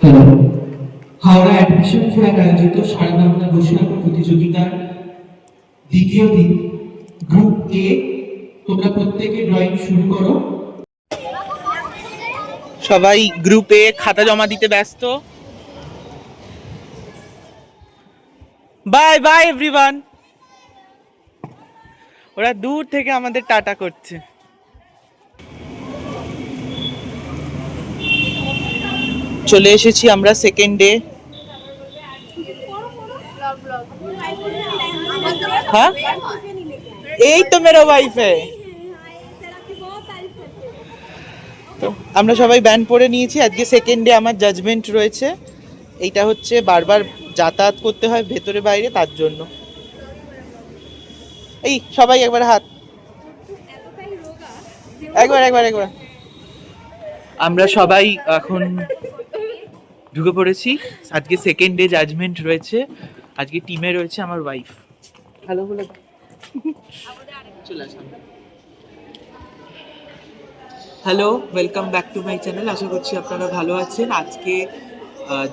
Hello Howrah admission fair আয়োজিত প্রতিযোগিতার দ্বিতীয় দিন গ্রুপ এ তোমরা প্রত্যেকে ড্রয়িং শুরু করো। সবাই গ্রুপে খাতা জমা দিতে ব্যস্ত। বাই বাই এভরিওয়ান ওরা দূর থেকে আমাদের টাটা করছে। চলে এসেছি আমরা সেকেন্ড ডে हाँ এই তো মেরা ওয়াইফ তো আমরা সবাই ব্যান্ড পরে নিয়েছি। আজকে সেকেন্ড ডে আমার জাজমেন্ট রয়েছে। এইটা হচ্ছে বারবার যাতায়াত করতে হয় ভেতরে বাইরে, তার জন্য। এই সবাই একবার হাত। একবার একবার একবার। আমরা সবাই এখন ঢুকে পড়েছি। আজকে সেকেন্ড ডে জাজমেন্ট রয়েছে। আজকে টিমে রয়েছে আমার ওয়াইফ হ্যালো বলে চলে আসো hello welcome back to my channel আশা করছি আপনারা ভালো আছেন। আজকে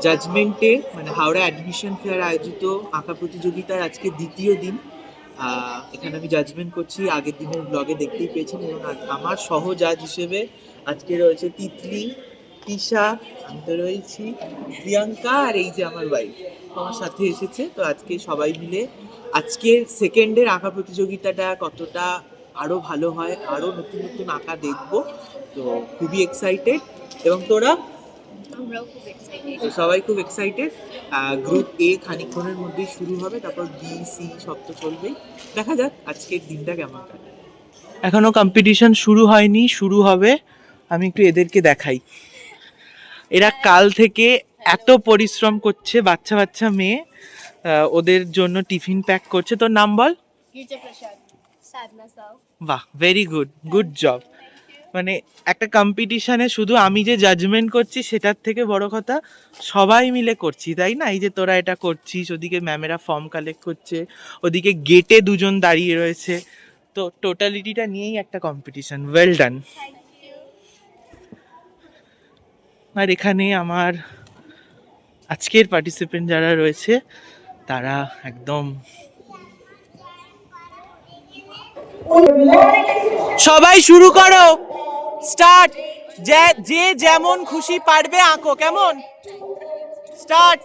জাজমেন্টে মানে হাওড়া অ্যাডমিশন ফেয়ার আয়োজিত আঁকা প্রতিযোগিতার আজকে দ্বিতীয় দিন। এখানে আমি জাজমেন্ট করছি। আগের দিনের ব্লগে দেখতেই পেয়েছেন। এবং আমার সহ জাজ হিসেবে আজকে রয়েছে তিতলি তিশা আমি তো রয়েছি। প্রিয়াঙ্কা আর এই যে আমার ওয়াইফ আমার সাথে এসেছে। তো আজকে সবাই মিলে আজকের সেকেন্ডের আঁকা প্রতিযোগিতাটা কতটা আরও ভালো হয় আরও নতুন নতুন আঁকা দেখব। তো খুবই এক্সাইটেড এবং তোরা? আমরাও তো সবাই খুব এক্সাইটেড গ্রুপ এ খানিকক্ষণের মধ্যেই শুরু হবে তারপর বি সি সব তো চলবেই। দেখা যাক আজকের দিনটা কেমন কাটে। এখনও কম্পিটিশন শুরু হয়নি শুরু হবে। আমি একটু এদেরকে দেখাই। এরা কাল থেকে এত পরিশ্রম করছে বাচ্চা বাচ্চা মেয়ে ওদের জন্য টিফিন প্যাক করছে। তোর নাম বল? বাহ ভেরি গুড গুড জব মানে একটা কম্পিটিশনে শুধু আমি যে জাজমেন্ট করছি সেটার থেকে বড় কথা সবাই মিলে করছি তাই না? এই যে তোরা এটা করছিস ওদিকে ম্যামেরা ফর্ম কালেক্ট করছে ওদিকে গেটে দুজন দাঁড়িয়ে রয়েছে। তো টোটালিটিটা নিয়েই একটা কম্পিটিশন ওয়েল ডান আর এখানে আমার আজকের পার্টিসিপেন্ট যারা রয়েছে, তারা একদম সবাই শুরু করো। স্টার্ট যে যেমন খুশি পারবে আঁকো, কেমন? Start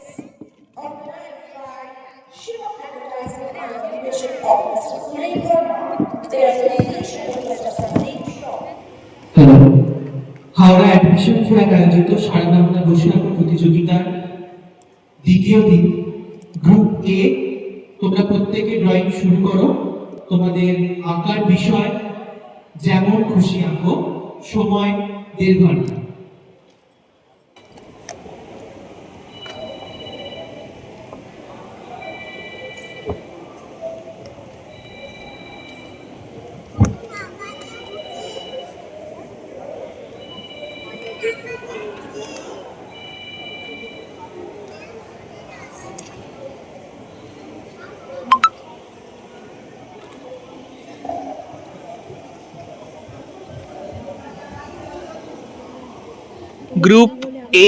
hello Howrah admission fair আয়োজিত সারা বাংলা বসুনাকা প্রতিযোগিতার দ্বিতীয় দিন। গ্রুপ এ তোমরা প্রত্যেকে ড্রয়িং শুরু করো। তোমাদের আঁকার বিষয় যেমন খুশি আঁকো, সময় দেড় ঘণ্টা গ্রুপ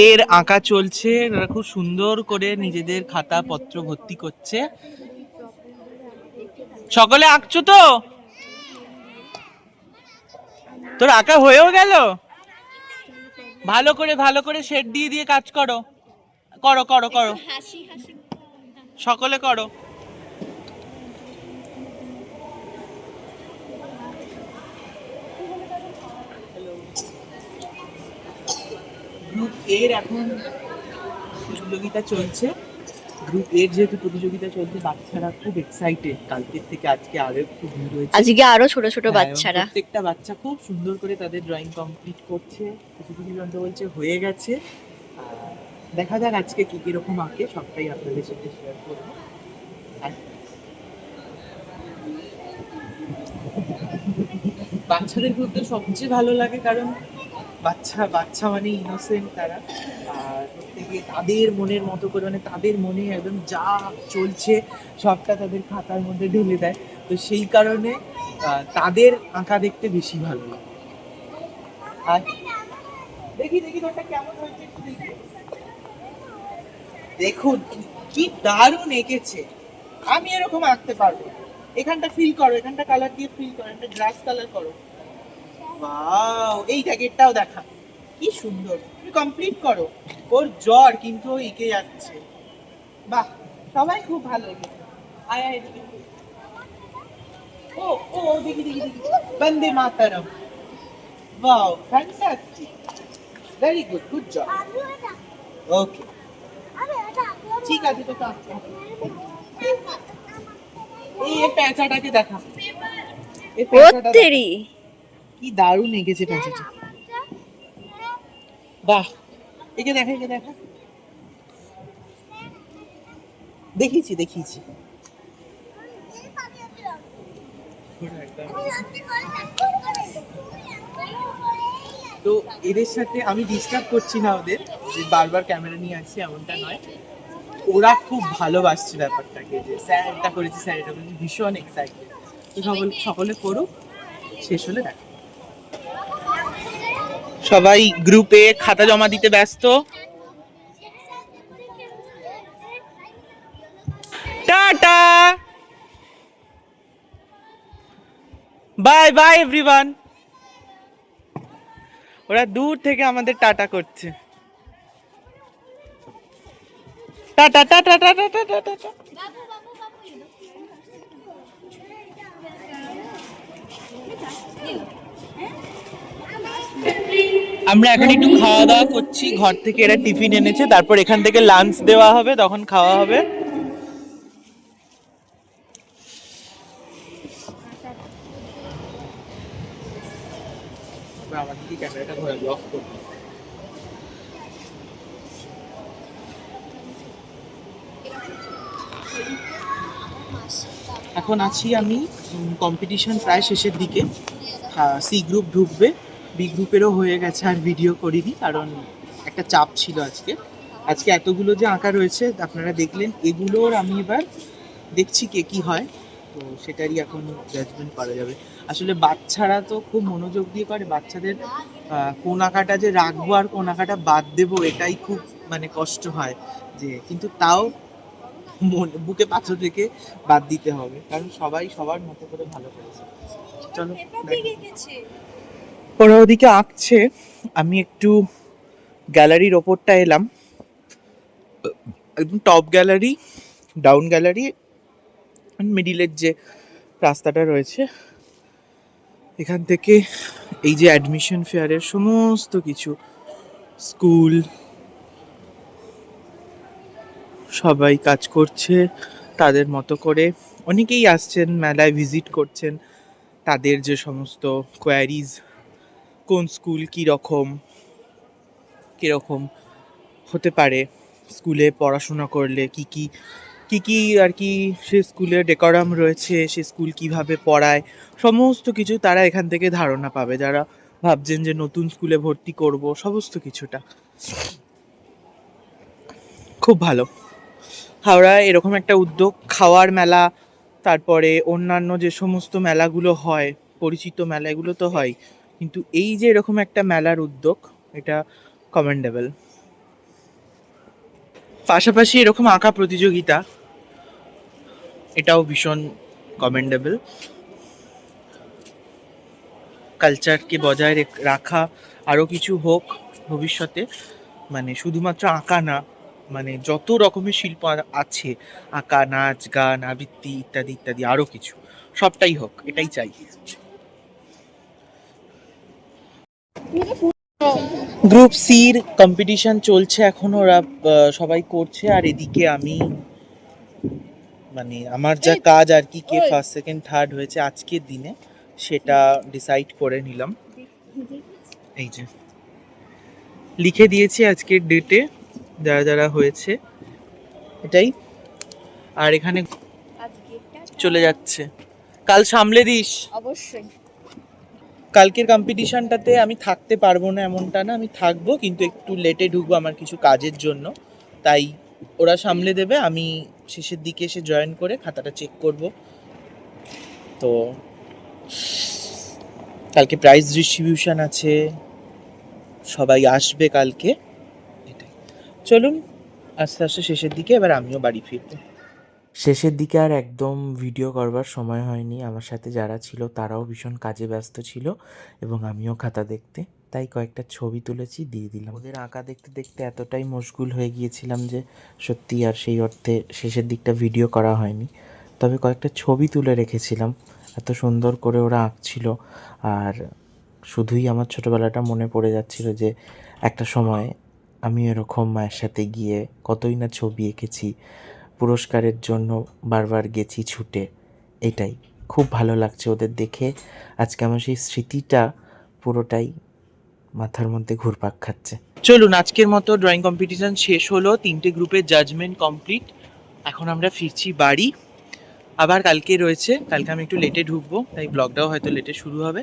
এর আঁকা চলছে। খুব সুন্দর করে নিজেদের খাতা পত্র ভর্তি করছে। সকলে আঁকছো তো? তোর আঁকা হয়েও গেল? ভালো করে ভালো করে শেড দিয়ে দিয়ে কাজ করো। করো করো করো। হাসি হাসি। সকলে করো। গ্রুপ এর এখন প্রতিযোগিতা চলছে। গ্রুপ এর যেহেতু প্রতিযোগিতা চলছে বাচ্চারা খুব এক্সাইটেড কালকের থেকে আজকে আরও একটু ভিড় হয়েছে আজকে আরও ছোট ছোট হ্যাঁ, বাচ্চারা। প্রত্যেকটা বাচ্চা খুব সুন্দর করে তাদের ড্রয়িং কমপ্লিট করছে। কিছু কিছু জন তো বলছে হয়ে গেছে। আর দেখা যাক আজকে কি কীরকম আঁকে সবটাই আপনাদের সাথে শেয়ার করব। বাচ্চাদের ঘুরতে সবচেয়ে ভালো লাগে কারণ বাচ্চা বাচ্চা মানে ইনোসেন্ট তারা। আর প্রত্যেকে তাদের মনের মতো করে মানে তাদের মনে একদম যা চলছে সবটা তাদের খাতার মধ্যে ঢেলে দেয়। তো সেই কারণে তাদের আঁকা দেখতে বেশি ভালো লাগে। আর দেখি দেখি তোরটা কেমন হয়েছে একটু দেখি। দেখুন, কি দারুণ এঁকেছে। আমি এরকম আঁকতে পারব। এখানটা ফিল করো, এখানটা কালার দিয়ে ফিল করো, একটা গ্লাস কালার করো। ওয়াও এই জ্যাকেটটাও দেখা। কি সুন্দর। তুমি কমপ্লিট করো। ওর জ্বর কিন্তু এঁকে যাচ্ছে। বাহ সবাই খুব ভালো এঁকেছে আয় আয় ও ও দেখি দেখি দেখি। Bande Mataram. Wow fantastic very good good job okay ঠিক আছে তো এই এই প্যাঁচাটাকে দেখা। এই প্যাঁচাটা কি দারুণ এঁকেছে প্যাঁচাটা। বাহ। একে দেখা একে দেখা দেখিয়েছি দেখিয়েছি। তো এদের সাথে আমি ডিস্টার্ব করছি না ওদের, যে বারবার ক্যামেরা নিয়ে আসছি এমনটা নয়। ওরা খুব ভালোবাসছে ব্যাপারটাকে, যে স্যার এটা করেছি, স্যার এটা করেছি, ভীষণ এক্সাইটেড তো সকলে সকলে করুক, শেষ হলে দেখ সবাই গ্রুপে খাতা জমা দিতে ব্যস্ত। টাটা! বাই বাই এভরিওয়ান ওরা দূর থেকে আমাদের টাটা করছে। Tata tata tata tata tata. আমরা এখন একটু খাওয়া দাওয়া করছি, ঘর থেকে এরা টিফিন এনেছে, তারপর এখান থেকে লাঞ্চ দেওয়া হবে, তখন খাওয়া হবে। এখন আছি আমি কম্পিটিশন প্রায় শেষের দিকে। সি গ্রুপ ঢুকবে। বি গ্রুপেরও হয়ে গেছে আর ভিডিও করিনি কারণ একটা চাপ ছিল আজকে। আজকে এতগুলো যে আঁকা রয়েছে আপনারা দেখলেন এগুলোর আমি এবার দেখছি কে কি হয় তো সেটারই এখন জাজমেন্ট করা যাবে। আসলে বাচ্চারা তো খুব মনোযোগ দিয়ে করে বাচ্চাদের কোন আঁকাটা যে রাখব আর কোন আঁকাটা বাদ দেবো এটাই খুব মানে কষ্ট হয় যে কিন্তু তাও মন বুকে পাথর রেখে বাদ দিতে হবে কারণ সবাই সবার মতো করে ভালো করেছে। চলো। ওরা ওদিকে আঁকছে। আমি একটু গ্যালারির ওপরটা এলাম। একদম টপ গ্যালারি ডাউন গ্যালারি মিডিলের যে রাস্তাটা রয়েছে। এখান থেকে এই যে অ্যাডমিশন ফেয়ারের সমস্ত কিছু স্কুল সবাই কাজ করছে তাদের মতো করে। অনেকেই আসছেন, মেলায় ভিজিট করছেন। তাদের যে সমস্ত কোয়ারিজ কোন স্কুল কী রকম কীরকম হতে পারে? স্কুলে পড়াশোনা করলে কি কি কি কি আর কি সে স্কুলে ডেকোরাম রয়েছে, সে স্কুল কীভাবে পড়ায়, সমস্ত কিছু তারা এখান থেকে ধারণা পাবে। যারা ভাবছেন যে নতুন স্কুলে ভর্তি করব, সমস্ত কিছুটা। খুব ভালো। হাওড়ায় এরকম একটা উদ্যোগ, খাওয়ার মেলা, তারপরে অন্যান্য যে সমস্ত মেলাগুলো হয়, পরিচিত মেলা এগুলো তো হয় কিন্তু এই যে এরকম একটা মেলার উদ্যোগ, এটা কমেন্ডেবল পাশাপাশি এরকম আঁকা প্রতিযোগিতা, এটাও ভীষণ কমেন্ডেবল কালচারকে বজায় রেখ- আরও কিছু হোক ভবিষ্যতে মানে শুধুমাত্র আঁকা না মানে যত রকমের শিল্প আছে, আঁকা, নাচ, গান, আবৃত্তি ইত্যাদি ইত্যাদি, আরও কিছু, সবটাই হোক, এটাই চাই। গ্রুপ সির কম্পিটিশন চলছে এখন ওরা সবাই করছে আর এদিকে আমি মানে আমার যা কাজ আর কি কে ফার্স্ট সেকেন্ড থার্ড হয়েছে আজকের দিনে সেটা ডিসাইড করে নিলাম। এই যে লিখে দিয়েছি আজকের ডেটে যারা যারা হয়েছে এটাই। আর এখানে চলে যাচ্ছে। কাল সামলে দিস। অবশ্যই। কালকের কম্পিটিশনটাতে আমি থাকতে পারব না এমনটা না, আমি থাকব, কিন্তু একটু লেটে ঢুকবো আমার কিছু কাজের জন্য। তাই ওরা সামলে দেবে, আমি শেষের দিকে এসে জয়েন করে খাতাটা চেক করব। তো কালকে প্রাইজ ডিস্ট্রিবিউশন আছে, সবাই আসবে কালকে। এটাই। চলুন, আস্তে আস্তে শেষের দিকে, এবার আমিও বাড়ি ফিরবো। শেষের দিকে আর একদম ভিডিও করবার সময় হয়নি। আমার সাথে যারা ছিল, তারাও ভীষণ কাজে ব্যস্ত ছিল এবং আমিও খাতা দেখতে। তাই কয়েকটা ছবি তুলেছি, দিয়ে দিলাম। ওদের আঁকা দেখতে দেখতে এতটাই মশগুল হয়ে গিয়েছিলাম যে সত্যি আর সেই অর্থে শেষের দিকটা ভিডিও করা হয়নি। তবে কয়েকটা ছবি তুলে রেখেছিলাম। এত সুন্দর করে ওরা আঁকছিল। আর শুধুই আমার ছোটোবেলাটা মনে পড়ে যাচ্ছিল যে একটা সময় আমি এরকম মায়ের সাথে গিয়ে কতই না ছবি এঁকেছি। পুরস্কারের জন্য বারবার গেছি ছুটে। এটাই। খুব ভালো লাগছে ওদের দেখে। আজকে আমার সেই স্মৃতিটা পুরোটাই মাথার মধ্যে ঘুরপাক খাচ্ছে। চলুন, আজকের মতো ড্রয়িং কম্পিটিশন শেষ হলো। তিনটে গ্রুপের জাজমেন্ট কমপ্লিট এখন আমরা ফিরছি বাড়ি। আবার কালকে রয়েছে। কালকে আমি একটু লেটে ঢুকবো, তাই ব্লগটাও হয়তো লেটে শুরু হবে।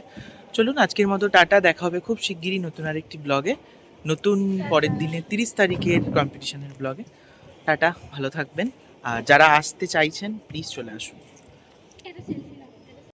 চলুন, আজকের মতো টাটা, দেখা হবে খুব শিগগিরই নতুন আরেকটি ব্লগে নতুন পরের দিনে তিরিশ তারিখের কম্পিটিশনের ব্লগে টাটা, ভালো থাকবেন। আর যারা আসতে চাইছেন প্লিজ চলে আসুন।